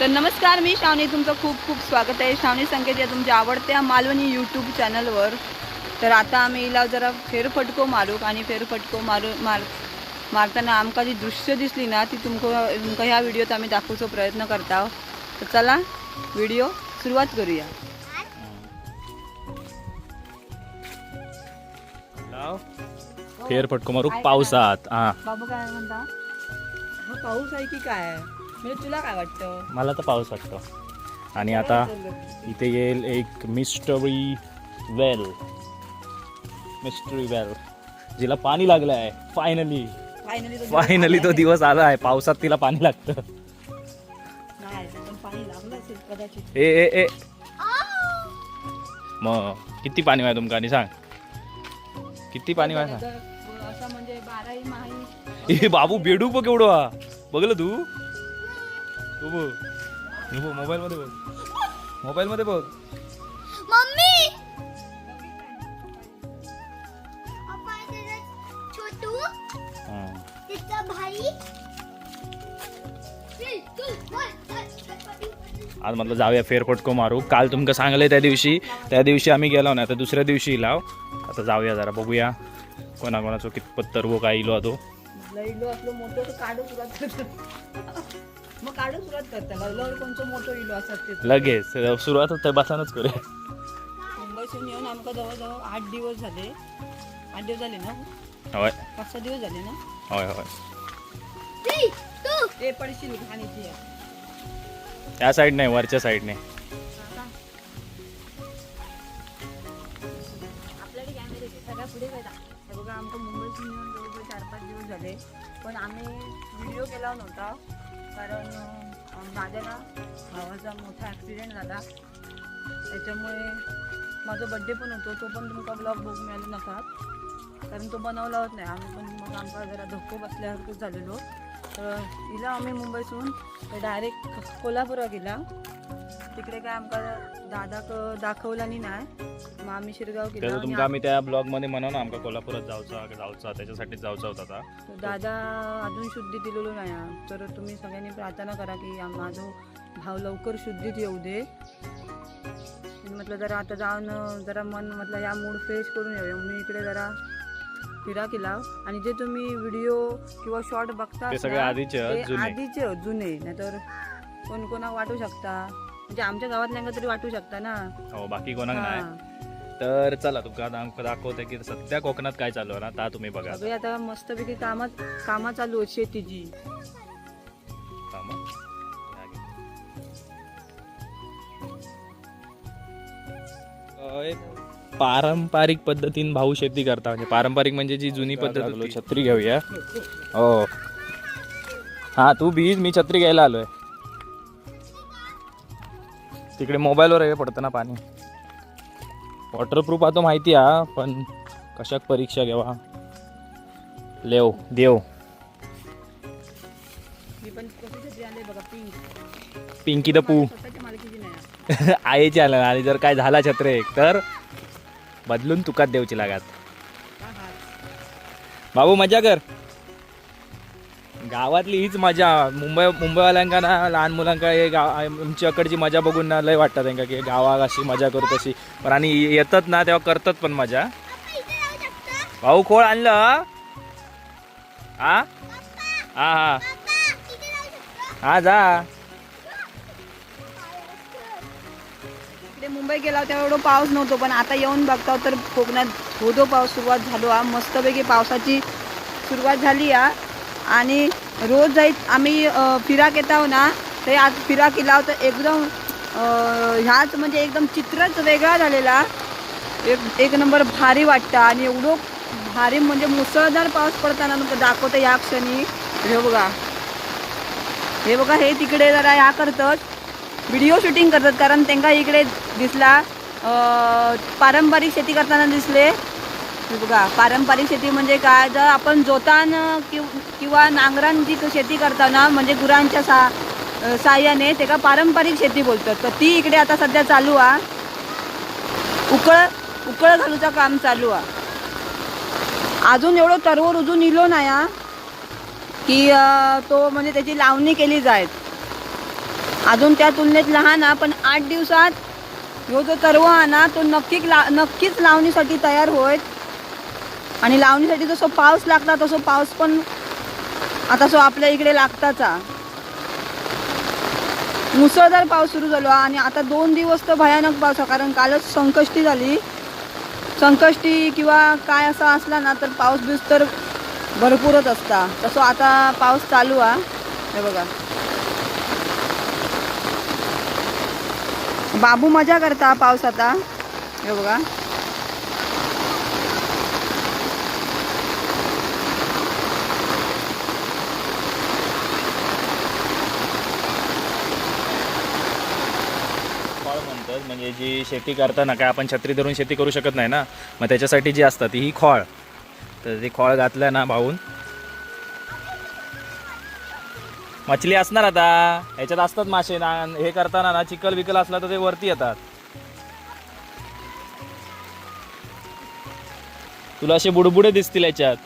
तर नमस्कार मी श्रावणी. तुमचं खूप खूप स्वागत आहे. श्रावणी संकेत या तुमच्या आवडत्या मालवणी यूट्यूब चॅनलवर तर आता आम्ही इला जरा फेरफटको मारू आणि फेरफटको मारू मार मारताना आमका जी दृश्य दिसली ना ती तुमको तुमका ह्या व्हिडिओत आम्ही दाखवूचो प्रयत्न करता. तर चला व्हिडिओ सुरुवात करूया. लाव. फेर फटको मारू पावसात. हा. बाबू काय म्हणता? हा पाऊस आहे की काय? म्हणजे तुला काय वाटतं? मला तर पाऊस वाटतो. आणि आता इथे येईल एक मिस्टरी वेल मिस्टरी वेल जिला पाणी लागलं आहे फायनली फायनली फायनली तो दिवस आला आहे. पावसात तिला पाणी लागतं. नाही पण पाणी लागलं असेल कदाचित. ए ए ए. मग किती पाणी आहे तुमका? आणि सांग. किती पाणी आहे सांग? असं म्हणजे बाराही माही ए बाबू बेडू बघ केवढं? हा बघलं तू? तू बघ. तू बघ मोबाईल मध्ये बघ. मोबाईल मध्ये बघ मम्मी छोटू हा. आज म्हटलं जाऊया फेरफटको मारू. काल तुमका सांगले त्या दिवशी. त्या दिवशी आम्ही गेलो ना तर दुसऱ्या दिवशी लाव आता जाऊया जरा बघूया. कोणाकोणाचो कितपत तरवो काय इलो तो लईलो असलो मोठं तर काढू करतो मग काढू सुरुवात करता. लय कोणचं मोठं इलो असतात ते लगेच. सुरुवात होते बसानच करूया. मुंबईसून येऊन आमका जवळजवळ आठ दिवस झाले. आठ दिवस झाले ना? होय. पाच सहा दिवस झाले ना? होय होय. ते! पडशील घाणीची आहे. त्या साईड नाही वरच्या आपल्याकडे कॅमेरे सगळ्या पुढे काय बघा आमका मुंबईतून येऊन जवळजवळ चार पाच दिवस झाले. पण आम्ही व्हिडिओ केला नव्हता. कारण माझ्या ना भावाचा मोठा ॲक्सिडेंट झाला. त्याच्यामुळे माझा बड्डे पण होतो. तो पण तुमका ब्लॉग बघू मिळाला नका. कारण तो बनवला होत नाही. आम्ही पण मग आमचा जरा धक्को बसल्यासारखंच झालेलो. तर हिला आम्ही मुंबईसून डायरेक्ट कोल्हापूरला गेला. तिकडे काय आमका दादा दाखवला नाही मग आम्ही शिरगाव गेलो त्याचं आणि तुमका आम्ही त्या ब्लॉगमध्ये म्हणू ना आमका कोल्हापुरात जाऊचा जाऊचा त्याच्यासाठी जाऊचा होता आता. दादा अजून शुद्धी दिलेलो नाही हा. तर तुम्ही सगळ्यांनी प्रार्थना करा की माझं भाव लवकर शुद्धीत येऊ दे. मी म्हटलं जरा आता जाऊन अं, जरा मन म्हटलं या मूड फ्रेश करून येऊया. मी इकडे जरा फिरा केला. आणि जे तुम्ही व्हिडिओ किंवा शॉर्ट बघता ते सगळे आधीचे जुने. आधीचे आहेत, जुने. नाहीतर कोण कोणा वाटू शकता. म्हणजे आमच्या गावातल्यांका तरी वाटू शकता ना. हो बाकी कोणाक नाही. हा. तर चला तुमका आता आमका दाखवते की सध्या कोकणात काय चालू आहे ना ता तुम्ही बघा सगळे आता मस्तपैकी कामात कामा चालू आहेत शेतीची. थांबा. पारंपरिक पद्धतीने भाऊ शेती करता म्हणजे पारंपरिक म्हणजे जी जुनी पद्धत होती. छत्री घेऊया. हो. हा तू बीज मी छत्री घ्यायला आलोय. तिकडे मोबाईलवर हे पडतं ना पाणी. वॉटरप्रूफ आता माहिती हा पण कशाक परीक्षा घ्यावा? लेव देव. पिंक द पू. आईची आलं आणि जर काय झाला छत्रे एक तर बदलून तुकात देऊची लागत. बाबू मजा कर. गावातली हीच मजा. मुंबई मुंबईवाल्यांका ना लहान मुलांका हे गाव आमच्याकडची मजा बघून ना लय वाटतं त्यांना की गावात अशी मजा करू तशी. पण आणि येतात ना तेव्हा करतात पण मजा. भाऊ खोळ आणलं हा? हा? हा हा. जा. मुंबई गेला तेव्हा एवढं पाऊस नव्हतो पण आता येऊन बघताव तर कोकणात होतो पाऊस सुरुवात झालो हा. मस्तपैकी पावसाची सुरुवात झाली हा. आणि रोज जाईत आम्ही फिराक फिराक येताव ना ते आज फिराक केला तर एकदम ह्याच म्हणजे एकदम चित्रच वेगळा झालेला. एक एक नंबर भारी वाटतं आणि एवढं भारी म्हणजे मुसळधार पाऊस पडताना दाखवतं या क्षणी. हे बघा. हे बघा हे तिकडे जरा ह्या करतात. व्हिडिओ शूटिंग करतात कारण त्यांना इकडे दिसला पारंपरिक शेती करताना दिसले. बघा पारंपरिक शेती म्हणजे काय? जर आपण जोतान किंवा नांगरान जी शेती करताना म्हणजे गुरांच्या सा साह्याने साह्याने का पारंपरिक शेती बोलतात. तर ती इकडे आता सध्या चालू आहे उकळ उकळ घालूचं काम चालू आहे अजून एवढं तरवर उजून इलो नाही हा. की तो म्हणजे त्याची लावणी केली जायत. अजून त्या तुलनेत लहान हा पण आठ दिवसात ह्यो जो तरव हा ना तो नक्की ला नक्कीच लावणीसाठी तयार होईल आणि लावणीसाठी जसं पाऊस लागता तसं पाऊस पण आता सो आपल्या इकडे लागताच. मुसळधार पाऊस सुरू झालो हा आणि आता दोन दिवस तर भयानक पाऊस कारण कालच संकष्टी झाली. संकष्टी किंवा काय असा असला ना तर पाऊस बिऊस तर भरपूरच असता. तसं आता पाऊस चालू आहे. हे बघा. बाबू मजा करता पाऊस आता. हे बघा फळ म्हणतात म्हणजे जी शेती करताना काय आपण छत्री धरून शेती करू शकत नाही ना मग त्याच्यासाठी जी असतात ही खोळ. तर ती खोळ घातल्या ना भाऊन. मछली असणार आता. ह्याच्यात असतात मासे ना हे करताना ना चिकल विकल असला तर ते वरती येतात. तुला असे बुडबुडे दिसतील याच्यात.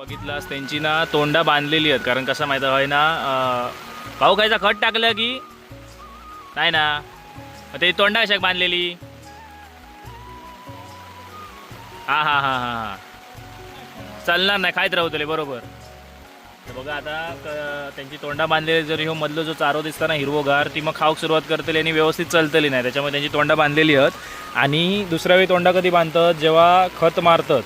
बघितलास त्यांची ना तोंडा बांधलेली आहेत. कारण कसं माहिती आहे ना भाऊ खायचा खत टाकलं की? नाही ना. ते तोंडा कशाक बांधलेली? हा हा हा हा हा. चालणार नाही खायत राहतले बरोबर. तर बघा आता त्यांची तोंडा बांधलेली जर ह्यो मधलं जो चारो दिसता ना हिरवोगार ती मग खाऊक सुरुवात करतली आणि व्यवस्थित चलतली नाही. त्याच्यामुळे त्यांची तोंडा बांधलेली आहेत. आणि दुसऱ्या वेळी तोंडा कधी बांधतात? जेव्हा खत मारतात.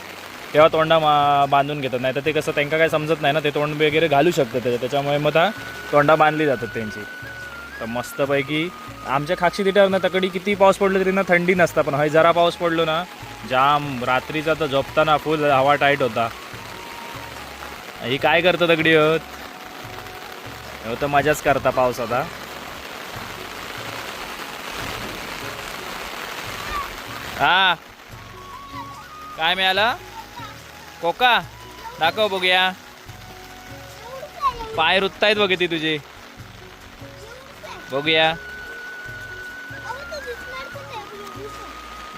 तेव्हा तोंडा मा बांधून घेतात. नाही तर ते कसं त्यांना काय समजत नाही ना ते तोंड वगैरे घालू शकतात त्याच्या त्याच्यामुळे मग त्या तोंडा बांधली जातात त्यांची. तर मस्तपैकी आमच्या खाक्षी तिट्यावर ना तकडी किती पाऊस पडलो तरी ना थंडी नसता पण हय जरा पाऊस पडलो ना जाम. रात्रीचा तर झोपताना फुल हवा टाईट होता. ही काय करतं दगडी होत ह्यो तर मजाच करता पाऊस आता. हा. काय मिळालं? कोका दाखव बघूया. पाय रुततायत बघ ती तुझे. बघूया.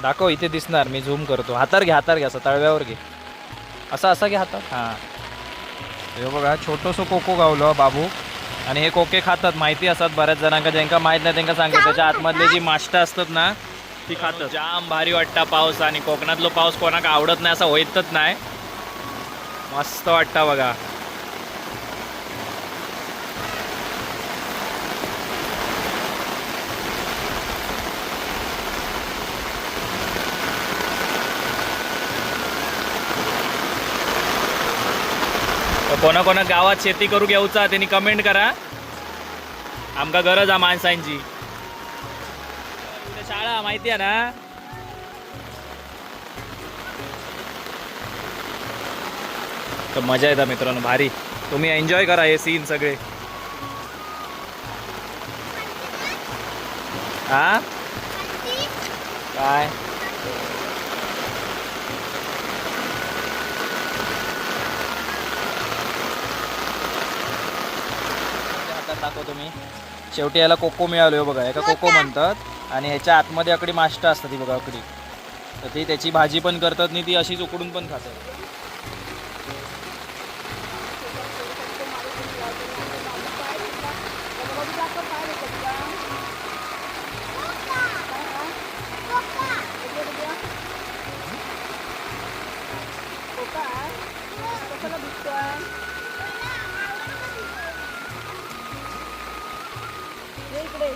दाखव इथे दिसणार मी झूम करतो. हातार घे हातार घे असं तळव्यावर घे. असं असं घे हातात हां. हे बघा छोटंसं कोको गावलं बाबू. आणि हे कोके खातात माहिती असतात बऱ्याच जणांका ज्यांका माहीत नाही त्यांना सांगतो. त्याच्या आतमधले जी माष्ट असतात ना ती खातात. जाम भारी वाटता पाऊस आणि कोकणातलो पाऊस कोणाक आवडत नाही असं होईतच नाही. मस्त वाटता बघा. कोणा कोणा गावात शेती करू घेऊचा त्यांनी कमेंट करा. आमका गरज आहे माणसांची. शाळा माहिती आहे ना? तर मजा येतात मित्रांनो भारी. तुम्ही एन्जॉय करा हे सीन सगळे. हा काय? दाखवतो मी शेवटी याला कोको मिळालो बघा. एका कोको म्हणतात. आणि ह्याच्या आतमध्ये आकडी माष्ट असतात ती बघा आकडी. तर ती त्याची भाजी पण करतात आणि ती अशीच उकडून पण खातात. इकडे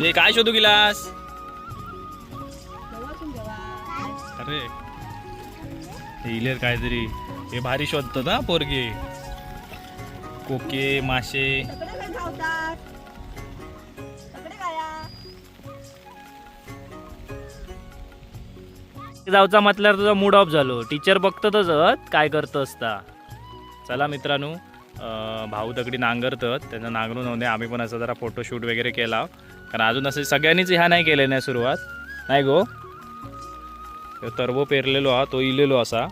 हे काय शोधू गेलास. अरे हे इलेर काहीतरी हे भारी शोधतात ना पोरगे. कोके मासे. जाऊचा म्हटल्यावर तुझा मूड ऑफ झालो. टीचर बघतातच काय करतं असता चला मित्रांनो भाऊ दगडी नांगरतात त्यांना नांगरून होते आम्ही पण असं जरा फोटोशूट वगैरे केला. कारण अजून असं सगळ्यांनीच ह्या नाही केले नाही सुरुवात. नाही गो? तरबो पेरलेलो हा तो इलेलो असा.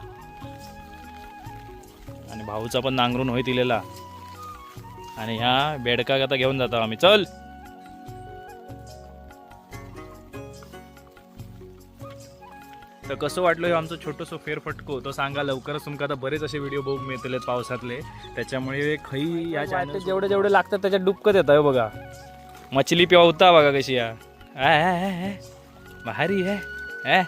भाऊचा पण नांगरून होईत इलेला आणि ह्या बेडकाक आता घेऊन जातो आम्ही. चल. तर कसं वाटलं हे आमचं छोटंसं फेरफटको? तो सांगा लवकरच तुमका आता बरेच असे व्हिडिओ बघून मिळतले पावसातले. त्याच्यामुळे खई या चॅनल जेवढे जेवढे लागतात त्याच्यात डुबकत येतं हो बघा. मछली पिवा होता बघा कशी या. भारी आहे